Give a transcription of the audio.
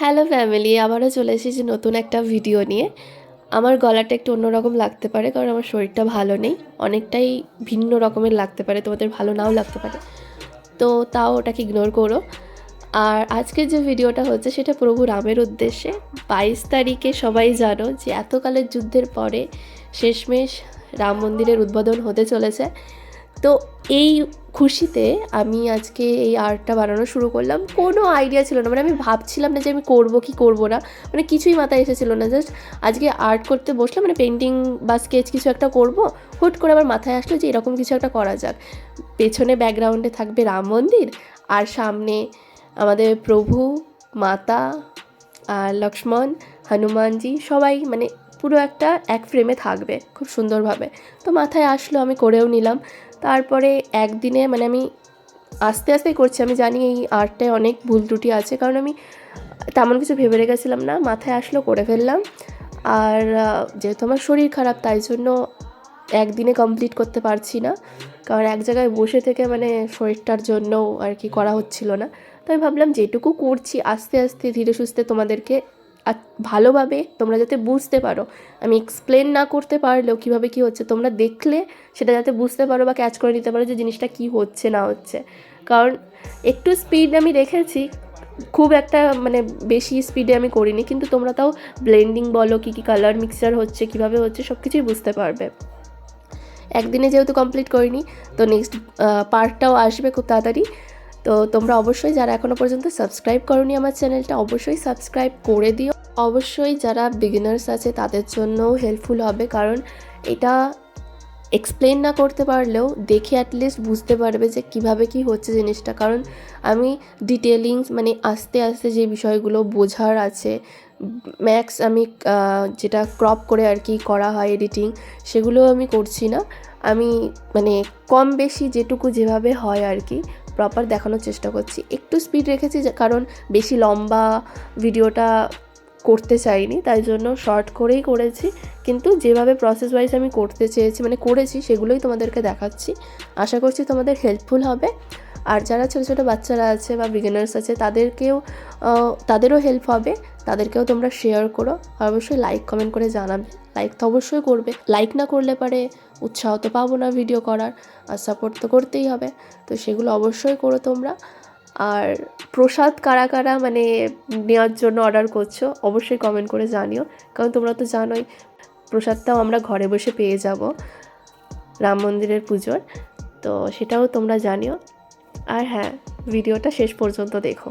Hello family, আবারও চলে এসেছি নতুন একটা ভিডিও নিয়ে। আমার গলাটা একটু অন্যরকম লাগতে পারে কারণ আমার শরীরটা ভালো নেই। অনেকটাই ভিন্ন রকমের লাগতে পারে, তোমাদের ভালো নাও লাগতে পারে। তো তাও ওটাকে ইগনোর করো। আর আজকের যে ভিডিওটা হচ্ছে সেটা প্রভু রামের উদ্দেশ্যে। বাইশ তারিখে সবাই জানো যে এতকালের যুদ্ধের পরে শেষমেশ রাম মন্দিরের উদ্বোধন হতে চলেছে। তো এই খুশিতে আমি আজকে এই আর্টটা বানানো শুরু করলাম। কোনো আইডিয়া ছিল না। মানে আমি ভাবছিলাম না যে আমি করব কি করব না। মানে কিছুই মাথায় এসেছিল না। জাস্ট আজকে আর্ট করতে বসলাম। মানে পেন্টিং বা স্কেচ কিছু একটা করব। হুট করে আমার মাথায় আসলো যে এরকম কিছু একটা করা যাক। পেছনে ব্যাকগ্রাউন্ডে থাকবে রাম মন্দির আর সামনে আমাদের প্রভু, মাতা আর লক্ষ্মণ, হনুমানজি সবাই মানে পুরো একটা এক ফ্রেমে থাকবে, খুব সুন্দরভাবে। তো মাথায় আসলো, আমি করেও নিলাম। তারপরে একদিনে মানে আমি আস্তে আস্তে করছি, আমি জানি এই আর্টটায় অনেক ভুল ত্রুটি আছে, কারণ আমি তেমন কিছু ভেবে রেখেছিলাম না। মাথায় আসলো, করে ফেললাম। আর যেহেতু আমার শরীর খারাপ, তাই জন্য একদিনে কমপ্লিট করতে পারছি না। কারণ এক জায়গায় বসে থেকে মানে শরীরটার জন্য আর কি করা হচ্ছিল না। তো আমি ভাবলাম, যেটুকু করছি, আস্তে আস্তে ধীরে সুস্থে তোমাদেরকে ভালোভাবে তোমরা যাতে বুঝতে পারো। আমি এক্সপ্লেন না করতে পারলেও কীভাবে কী হচ্ছে, তোমরা দেখলে সেটা যাতে বুঝতে পারো বা ক্যাচ করে নিতে পারো যে জিনিসটা কী হচ্ছে, না হচ্ছে। কারণ একটু স্পিড আমি রেখেছি, খুব একটা মানে বেশি স্পিডে আমি করিনি, কিন্তু তোমরা তাও ব্লেন্ডিং বলো, কী কী কালার মিক্সচার হচ্ছে, কীভাবে হচ্ছে সব কিছুই বুঝতে পারবে। একদিনে যেহেতু কমপ্লিট করিনি, তো নেক্সট পার্টটাও আসবে খুব তাড়াতাড়ি। তো তোমরা অবশ্যই যারা এখনও পর্যন্ত সাবস্ক্রাইব করনি আমার চ্যানেলটা অবশ্যই সাবস্ক্রাইব করে দিও। অবশ্যই যারা বিগিনার্স আছে, তাদের জন্যও হেল্পফুল হবে। কারণ এটা এক্সপ্লেন না করতে পারলেও দেখে অ্যাটলিস্ট বুঝতে পারবে যে কীভাবে কি হচ্ছে জিনিসটা। কারণ আমি ডিটেলিংস মানে আস্তে আস্তে যে বিষয়গুলো বোঝার আছে ম্যাক্স আমি যেটা ক্রপ করে আর কি করা হয় এডিটিং সেগুলো আমি করছি না। আমি মানে কম বেশি যেটুকু যেভাবে হয় আর কি প্রপার দেখানোর চেষ্টা করছি। একটু স্পিড রেখেছি কারণ বেশি লম্বা ভিডিওটা করতে চাইনি, তাই জন্য শর্ট করেই করেছি। কিন্তু যেভাবে প্রসেস ওয়াইজ আমি করতে চেয়েছি মানে করেছি, সেগুলোই তোমাদেরকে দেখাচ্ছি। আশা করছি তোমাদের হেল্পফুল হবে। আর যারা ছোটো ছোটো বাচ্চারা আছে বা বিগিনার্স আছে, তাদেরকেও তাদেরও হেল্প হবে। তাদেরকেও তোমরা শেয়ার করো। অবশ্যই লাইক কমেন্ট করে জানাবে। লাইক তো অবশ্যই করবে। লাইক না করলে পারে উৎসাহ তো পাবো না ভিডিও করার, আর সাপোর্ট তো করতেই হবে। তো সেগুলো অবশ্যই করো তোমরা। আর প্রসাদ কারা কারা মানে নেওয়ার জন্য অর্ডার করছ, অবশ্যই কমেন্ট করে জানিও। কারণ তোমরা তো জানোই, প্রসাদটাও আমরা ঘরে বসে পেয়ে যাব রাম মন্দিরের পুজোর। তো সেটাও তোমরা জানিও। আর হ্যাঁ ভিডিওটা শেষ পর্যন্ত দেখো।